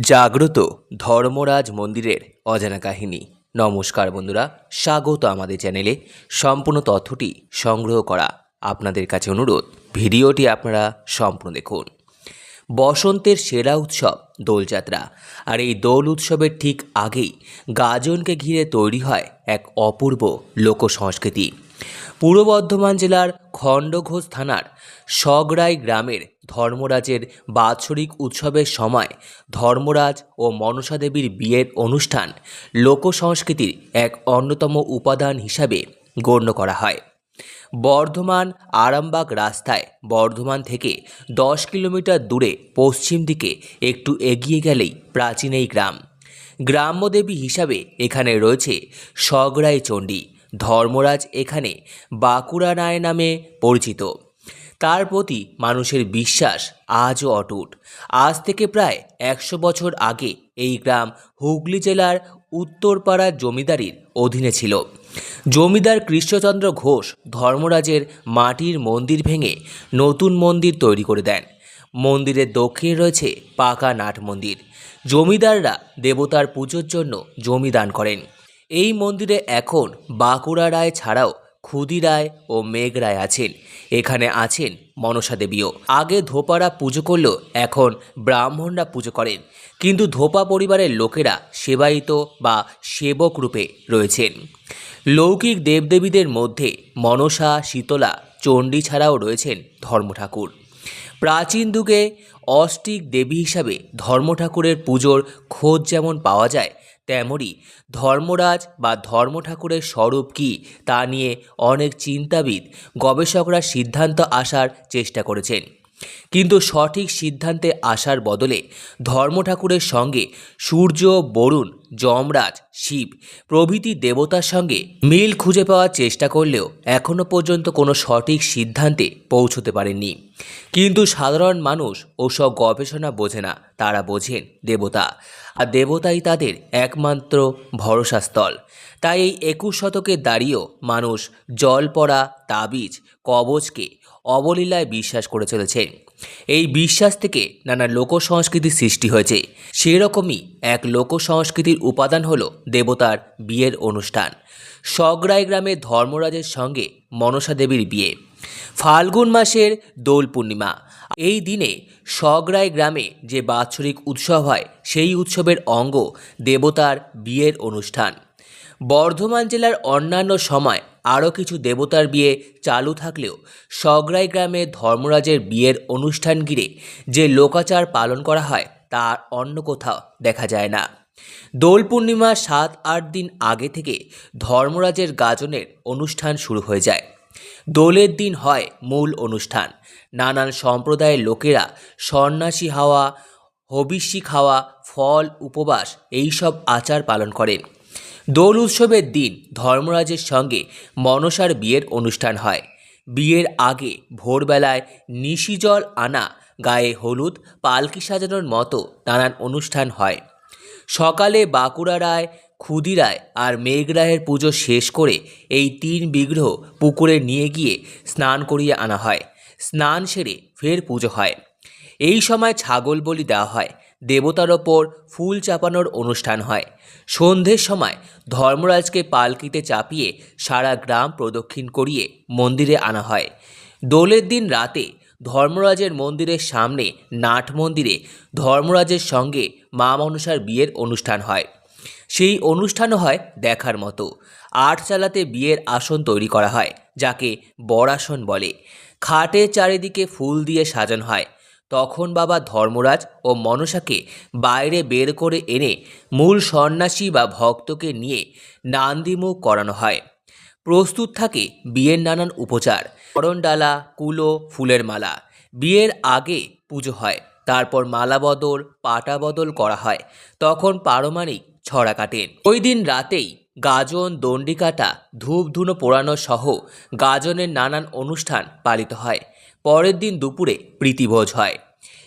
জাগ্রত ধর্মরাজ মন্দিরের অজানা কাহিনী। নমস্কার বন্ধুরা, স্বাগত আমাদের চ্যানেলে। সম্পূর্ণ তথ্যটি সংগ্রহ করা আপনাদের কাছে অনুরোধ। ভিডিওটি আপনারা সম্পূর্ণ দেখুন। বসন্তের সেরা উৎসব দোলযাত্রা। আর এই দোল উৎসবের ঠিক আগেই গাজনকে ঘিরে তৈরি হয় এক অপূর্ব লোকসংস্কৃতি। পূর্ব বর্ধমান জেলার খণ্ডঘোষ থানার সগড়াই গ্রামের ধর্মরাজের বাৎসরিক উৎসবের সময় ধর্মরাজ ও মনসা দেবীর বিয়ের অনুষ্ঠান লোকসংস্কৃতির এক অন্যতম উপাদান হিসাবে গণ্য করা হয়। বর্ধমান আরামবাগ রাস্তায় বর্ধমান থেকে দশ কিলোমিটার দূরে পশ্চিম দিকে একটু এগিয়ে গেলেই প্রাচীন এই গ্রাম। গ্রাম্যদেবী হিসাবে এখানে রয়েছে সগড়াই চণ্ডী। ধর্মরাজ এখানে বাঁকুড়া রায় নামে পরিচিত। তার প্রতি মানুষের বিশ্বাস আজও অটুট। আজ থেকে প্রায় একশো বছর আগে এই গ্রাম হুগলি জেলার উত্তরপাড়া জমিদারির অধীনে ছিল। জমিদার কৃষ্ণচন্দ্র ঘোষ ধর্মরাজের মাটির মন্দির ভেঙে নতুন মন্দির তৈরি করে দেন। মন্দিরের দক্ষিণে রয়েছে পাকা নাট মন্দির। জমিদাররা দেবতার পুজোর জন্য জমি দান করেন। এই মন্দিরে এখন বাঁকুড়া রায় ছাড়াও ক্ষুদি রায় ও মেঘ রায় আছেন। এখানে আছেন মনসা দেবীও। আগে ধোপারা পুজো করলেও এখন ব্রাহ্মণরা পুজো করেন। কিন্তু ধোপা পরিবারের লোকেরা সেবায়িত বা সেবক রূপে রয়েছেন। লৌকিক দেবদেবীদের মধ্যে মনসা, শীতলা, চণ্ডী ছাড়াও রয়েছেন ধর্ম ঠাকুর প্রাচীন যুগে অষ্টিক দেবী হিসাবে ধর্ম ঠাকুরের পুজোর খোঁজ যেমন পাওয়া যায় তেমনই ধর্মরাজ বা ধর্ম ঠাকুরের স্বরূপ কী তা নিয়ে অনেক চিন্তাবিদ গবেষকরা সিদ্ধান্ত আসার চেষ্টা করেছেন। কিন্তু সঠিক সিদ্ধান্তে আসার বদলে ধর্ম ঠাকুরের সঙ্গে সূর্য, বরুণ যমরাজ, শিব, প্রভৃতি দেবতার সঙ্গে মিল খুঁজে পাওয়ার চেষ্টা করলেও এখনও পর্যন্ত কোনো সঠিক সিদ্ধান্তে পৌঁছতে পারেননি। কিন্তু সাধারণ মানুষ ওসব গবেষণা বোঝে না, তারা বোঝেন দেবতা। আর দেবতাই তাদের একমাত্র ভরসাস্থল। তাই এই একুশ শতকে দাঁড়িয়েও মানুষ জল পড়া, তাবিজ, কবচকে অবলীলায় বিশ্বাস করে চলেছে এই বিশ্বাস থেকে নানা লোক লোকসংস্কৃতির সৃষ্টি হয়েছে। সেরকমই এক লোকসংস্কৃতির উপাদান হলো দেবতার বিয়ের অনুষ্ঠান। সগড়াই গ্রামে ধর্মরাজের সঙ্গে মনসা দেবীর বিয়ে। ফাল্গুন মাসের দোল পূর্ণিমা। এই দিনে সগড়াই গ্রামে যে বাৎসরিক উৎসব হয়, সেই উৎসবের অঙ্গ দেবতার বিয়ের অনুষ্ঠান। বর্ধমান জেলার অন্যান্য সময় আরও কিছু দেবতার বিয়ে চালু থাকলেও সগড়াই গ্রামে ধর্মরাজের বিয়ের অনুষ্ঠান ঘিরে যে লোকাচার পালন করা হয় তা আর অন্য কোথাও দেখা যায় না। দোল পূর্ণিমার সাত আট দিন আগে থেকে ধর্মরাজের গাজনের অনুষ্ঠান শুরু হয়ে যায়। দোলের দিন হয় মূল অনুষ্ঠান। নানান সম্প্রদায়ের লোকেরা সন্ন্যাসী হাওয়া, হবিষ্যি খাওয়া, ফল, উপবাস, এইসব আচার পালন করেন। দোল উৎসবের দিন ধর্মরাজের সঙ্গে মনসার বিয়ের অনুষ্ঠান হয়। বিয়ের আগে ভোরবেলায় নিশিজল আনা, গায়ে হলুদ, পালকি সাজানোর মতো নানান অনুষ্ঠান হয়। সকালে বাঁকুড়া রায় ক্ষুদিরায় আর মেঘরায়ের পুজো শেষ করে এই তিন বিগ্রহ পুকুরে নিয়ে গিয়ে স্নান করিয়ে আনা হয়। স্নান সেরে ফের পুজো হয়। এই সময় ছাগল বলি দেওয়া হয়। দেবতার ওপর ফুল চাপানোর অনুষ্ঠান হয়। সন্ধ্যের সময় ধর্মরাজকে পালকিতে চাপিয়ে সারা গ্রাম প্রদক্ষিণ করিয়ে মন্দিরে আনা হয়। দোলের দিন রাতে ধর্মরাজের মন্দিরের সামনে নাট মন্দিরে ধর্মরাজের সঙ্গে মা মনসার বিয়ের অনুষ্ঠান হয়। সেই অনুষ্ঠানও হয় দেখার মতো। আট চালাতে বিয়ের আসন তৈরি করা হয়, যাকে বরাসন বলে। খাটের চারিদিকে ফুল দিয়ে সাজানো হয়। তখন বাবা ধর্মরাজ ও মনসাকে বাইরে বের করে এনে মূল সন্ন্যাসী বা ভক্তকে নিয়ে নান্দিমুখ করানো হয়। প্রস্তুত থাকে বিয়ের নানান উপচার। করণডালা, কুলো, ফুলের মালা। বিয়ের আগে পুজো হয়, তারপর মালা বদল, পাটা বদল করা হয়। তখন পারমাণিক ছড়া কাটেন ওই দিন রাতেই গাজন, দণ্ডিকাটা ধূপ ধুনো পোড়ানো সহ গাজনের নানান অনুষ্ঠান পালিত হয়। পরের দিন দুপুরে প্রীতিভোজ হয়।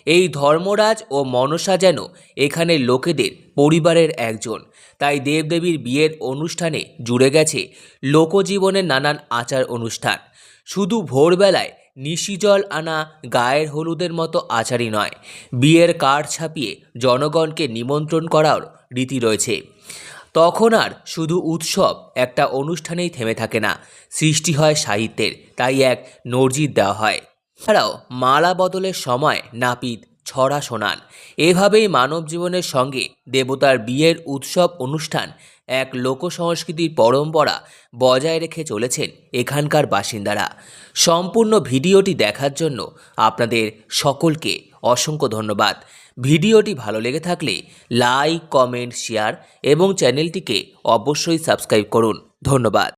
এই ধর্মরাজ ও মনসা যেন এখানে লোকেদের পরিবারের একজন। তাই দেবদেবীর বিয়ের অনুষ্ঠানে জুড়ে গেছে লোকজীবনের নানান আচার অনুষ্ঠান। শুধু ভোরবেলায় নিশিজল আনা গায়ের হলুদের মতো আচারই নয়, বিয়ের কার্ড ছাপিয়ে জনগণকে নিমন্ত্রণ করার রীতি রয়েছে। তখন আর শুধু উৎসব একটা অনুষ্ঠানেই থেমে থাকে না, সৃষ্টি হয় সাহিত্যের, তাই এক নজির দেওয়া হয়। এছাড়াও মালা বদলের সময় নাপিত ছড়া শোনান। এভাবেই মানব জীবনের সঙ্গে দেবতার বিয়ের উৎসব অনুষ্ঠান এক লোক সংস্কৃতির পরম্পরা বজায় রেখে চলেছেন এখানকার বাসিন্দারা। সম্পূর্ণ ভিডিওটি দেখার জন্য আপনাদের সকলকে অসংখ্য ধন্যবাদ। ভিডিওটি ভালো লেগে থাকলে লাইক, কমেন্ট, শেয়ার এবং চ্যানেলটিকে অবশ্যই সাবস্ক্রাইব করুন। ধন্যবাদ।